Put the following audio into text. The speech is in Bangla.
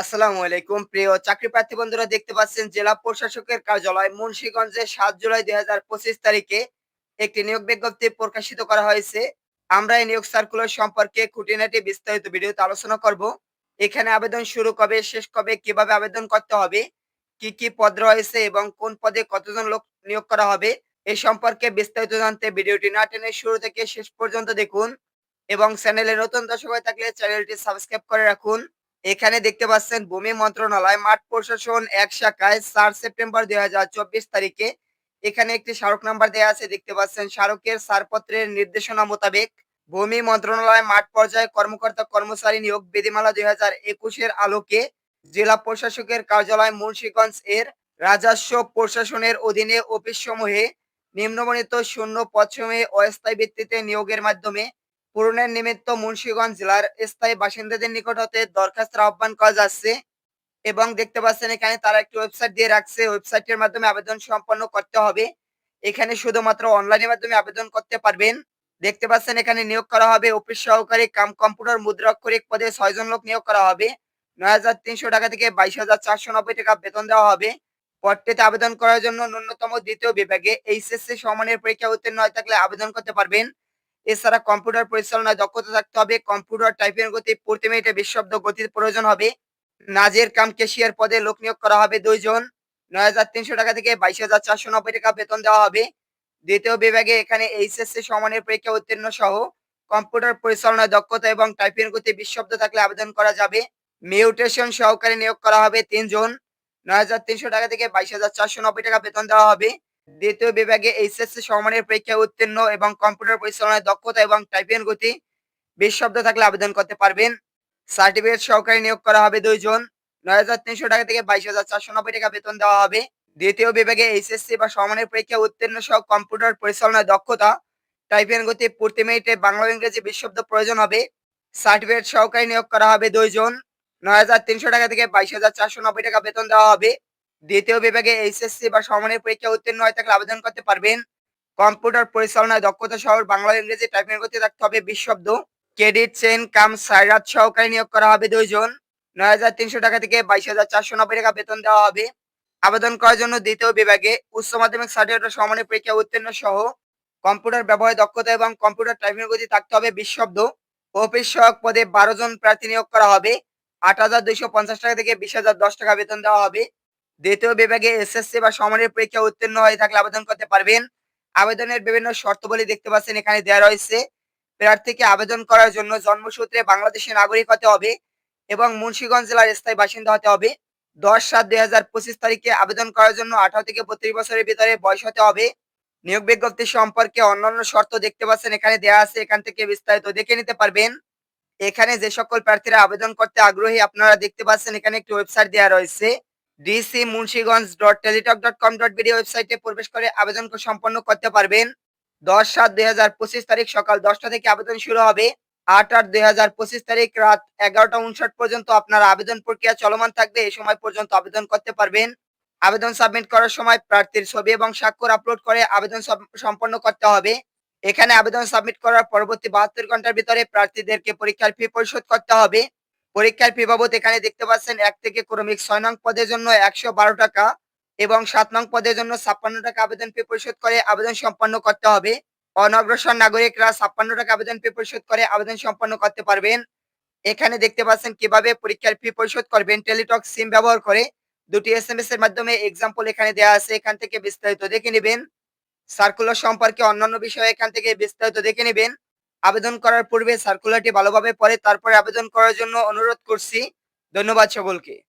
আসসালামু আলাইকুম। প্রিয় চাকরি প্রার্থী বন্ধুরা, দেখতে পাচ্ছেন জেলা প্রশাসকের কার্যালয় মুন্সীগঞ্জে সাত জুলাই দুই হাজার পঁচিশ তারিখে একটি নিয়োগ বিজ্ঞপ্তি প্রকাশিত করা হয়েছে। আমরা এই নিয়োগ সার্কুলার সম্পর্কে খুঁটিনাটি বিস্তারিত ভিডিওতে আলোচনা করব। এখানে আবেদন শুরু কবে, শেষ কবে, কীভাবে আবেদন করতে হবে, কি কি পদ রয়েছে এবং কোন পদে কতজন লোক নিয়োগ করা হবে, এ সম্পর্কে বিস্তারিত জানতে ভিডিওটি না টেনে শুরু থেকে শেষ পর্যন্ত দেখুন এবং চ্যানেলে নতুন দর্শক হয়ে থাকলে চ্যানেলটি সাবস্ক্রাইব করে রাখুন। এখানে দেখতে পাচ্ছেন ভূমি মন্ত্রণালয়, মাঠ প্রশাসন এক শাখায় চার সেপ্টেম্বর দুই হাজার চব্বিশ তারিখে। এখানে একটি স্মারক নাম্বার দেওয়া আছে, দেখতে পাচ্ছেন স্মারকের ছাড়পত্রের নির্দেশনা মোতাবেক ভূমি মন্ত্রণালয়, মাঠ পর্যায়ে কর্মকর্তা কর্মচারী নিয়োগ বিধিমালা দুই হাজার একুশের আলোকে জেলা প্রশাসকের কার্যালয় মুন্সীগঞ্জ এর রাজস্ব প্রশাসনের অধীনে অফিস সমূহে নিম্নবর্ণিত শূন্য পদসমূহে অস্থায়ী ভিত্তিতে নিয়োগের মাধ্যমে পূরণের নিমিত্ত মুন্সিগঞ্জ জেলার স্থায়ী বাসিন্দাদের নিকট হতে দরখাস্তের আহ্বান করা যাচ্ছে এবং দেখতে পাচ্ছেন এখানে তারা একটি ওয়েবসাইট দিয়ে রাখছে। ওয়েবসাইটের মাধ্যমে আবেদন সম্পন্ন করতে হবে। এখানে শুধুমাত্র অনলাইনের মাধ্যমে আবেদন করতে পারবেন। দেখতে পাচ্ছেন এখানে নিয়োগ করা হবে। অফিস সহকারী কাম কম্পিউটার মুদ্রাক্ষরিক পদে ছয়জন লোক নিয়োগ করা হবে। নয় হাজার তিনশো টাকা থেকে বাইশ হাজার চারশো নব্বই টাকা বেতন দেওয়া হবে। পদটিতে আবেদন করার জন্য ন্যূনতম দ্বিতীয় বিভাগে এইচএসসি সমানের পরীক্ষা উত্তীর্ণ হয়ে থাকলে আবেদন করতে পারবেন। এছাড়া কম্পিউটার পরিচালনায় দক্ষতা থাকতে হবে। কম্পিউটার টাইপিং গতি প্রতি মিনিটে বিশ শব্দ গতির প্রয়োজন হবে। নাজের কাম কেশিয়ার পদে লোক নিয়োগ করা হবে দুইজন। নয় হাজার তিনশো টাকা থেকে বাইশ হাজার চারশো নব্বই টাকা বেতন দেওয়া হবে। দ্বিতীয় বিভাগে এখানে এইচএসসি সমানের পরীক্ষা উত্তীর্ণ সহ কম্পিউটার পরিচালনায় দক্ষতা এবং টাইপিং গতি বিশ শব্দ থাকলে আবেদন করা যাবে। মিউটেশন সহকারী নিয়োগ করা হবে তিনজন। নয় হাজার তিনশো টাকা থেকে বাইশ হাজার চারশো নব্বই টাকা বেতন দেওয়া হবে। দ্বিতীয় বিভাগে এইচএসসি সমানের পরীক্ষায় উত্তীর্ণ এবং কম্পিউটার পরিচালনায় দক্ষতা এবং টাইপিং গতি বিশ শব্দ থাকলে আবেদন করতে পারবেন। সার্টিফিকেট সহকারে নিয়োগ করা হবে দুইজন নয় হাজার তিনশো টাকা থেকে বাইশ হাজার চারশো নব্বই টাকা বেতন দেওয়া হবে। দ্বিতীয় বিভাগে এইচএসসি বা সমানের পরীক্ষায় উত্তীর্ণ সহ কম্পিউটার পরিচালনায় দক্ষতা টাইপিং গতি প্রতি মিনিটে বাংলা ইংরেজি বিশ শব্দ প্রয়োজন হবে। সার্টিফিকেট সহকারে নিয়োগ করা হবে দুইজন নয় হাজার তিনশো টাকা থেকে বাইশ হাজার চারশো নব্বই টাকা বেতন দেওয়া হবে। দ্বিতীয় বিভাগে এইচএসসি বা সমানের পরীক্ষা উত্তীর্ণ হয়ে থাকলে আবেদন করতে পারবেন। কম্পিউটার পরিচালনায় দক্ষতা সহ বাংলা ইংরেজি টাইপিং করতে থাকতে হবে বিশ শব্দ। ক্রেডিট চেন কাম, সাইরাত সহকারী নিয়োগ করা হবে দুইজন। নয় হাজার তিনশো টাকা থেকে বাইশ হাজার চারশো নব্বই টাকা বেতন দেওয়া হবে। আবেদন করার জন্য দ্বিতীয় বিভাগে উচ্চ মাধ্যমিক সার্টিফিকেট সমানের পরীক্ষা উত্তীর্ণ সহ কম্পিউটার ব্যবহার দক্ষতা এবং কম্পিউটার টাইপিং গতি থাকতে হবে বিশ শব্দ। অফিস সহক পদে বারো জন প্রার্থী নিয়োগ করা হবে। আট হাজার দুইশো পঞ্চাশ টাকা থেকে বিশ হাজার দশ টাকা বেতন দেওয়া হবে। দ্বিতীয় বিভাগে এসএসসি বা সমানের পরীক্ষা উত্তীর্ণ হয়ে থাকলে আবেদন করতে পারবেন। আবেদনের বিভিন্ন শর্তাবলী দেখতে পাচ্ছেন, এখানে দেওয়া রয়েছে, প্রার্থীকে আবেদন করার জন্য জন্মসূত্রে বাংলাদেশের নাগরিক হতে হবে এবং মুন্সীগঞ্জ জেলার স্থায়ী বাসিন্দা হতে হবে। দশ সাত দুই হাজার পঁচিশ তারিখে আবেদন করার জন্য আঠারো থেকে বত্রিশ বছরের ভিতরে বয়স হতে হবে। নিয়োগ বিজ্ঞপ্তি সম্পর্কে অন্যান্য শর্ত দেখতে পাচ্ছেন, এখানে দেওয়া আছে, এখান থেকে বিস্তারিত দেখে নিতে পারবেন। এখানে যে সকল প্রার্থীরা আবেদন করতে আগ্রহী আপনারা দেখতে পাচ্ছেন, এখানে একটি ওয়েবসাইট দেওয়া রয়েছে। DC Munshiganj dot Teletalk dot com dot BD ওয়েবসাইটে প্রবেশ করে আবেদন সম্পন্ন করতে পারবেন। দশ সাত দুই হাজার পঁচিশ তারিখ সকাল দশটা থেকে আবেদন শুরু হবে। আট আট দুই হাজার পঁচিশ তারিখ রাত এগারোটা উনষাট পর্যন্ত আপনার আবেদন প্রক্রিয়া চলমান থাকবে। এই সময় পর্যন্ত আবেদন করতে পারবেন। আবেদন সাবমিট করার সময় প্রার্থীর ছবি এবং স্বাক্ষর আপলোড করে আবেদন সম্পন্ন করতে হবে। এখানে আবেদন সাবমিট করার পরবর্তী বাহাত্তর ঘণ্টার ভিতরে প্রার্থীদেরকে পরীক্ষার ফি পরিশোধ করতে হবে। পরীক্ষার ফি বাবদ এখানে দেখতে পাচ্ছেন এক থেকে ক্রমিক ছয় নং পদের জন্য একশো বারো টাকা এবং সাত নং পদের জন্য ছাপ্পান্ন টাকা আবেদন ফি পরিশোধ করে আবেদন সম্পন্ন করতে হবে। অনগ্রসর নাগরিকরা ছাপ্পান্ন টাকা আবেদন ফি পরিশোধ করে আবেদন সম্পন্ন করতে পারবেন। এখানে দেখতে পাচ্ছেন কীভাবে পরীক্ষার ফি পরিশোধ করবেন। টেলিটক সিম ব্যবহার করে দুটি এস এম এস এর মাধ্যমে এক্সাম্পল এখানে দেওয়া আছে। এখান থেকে বিস্তারিত দেখে নেবেন। সার্কুলার সম্পর্কে অন্যান্য বিষয়ে এখান থেকে বিস্তারিত দেখে নেবেন। আবেদন করার পূর্বে সার্কুলারটি ভালোভাবে পড়ে তারপরে আবেদন করার জন্য অনুরোধ করছি। ধন্যবাদ সকলকে।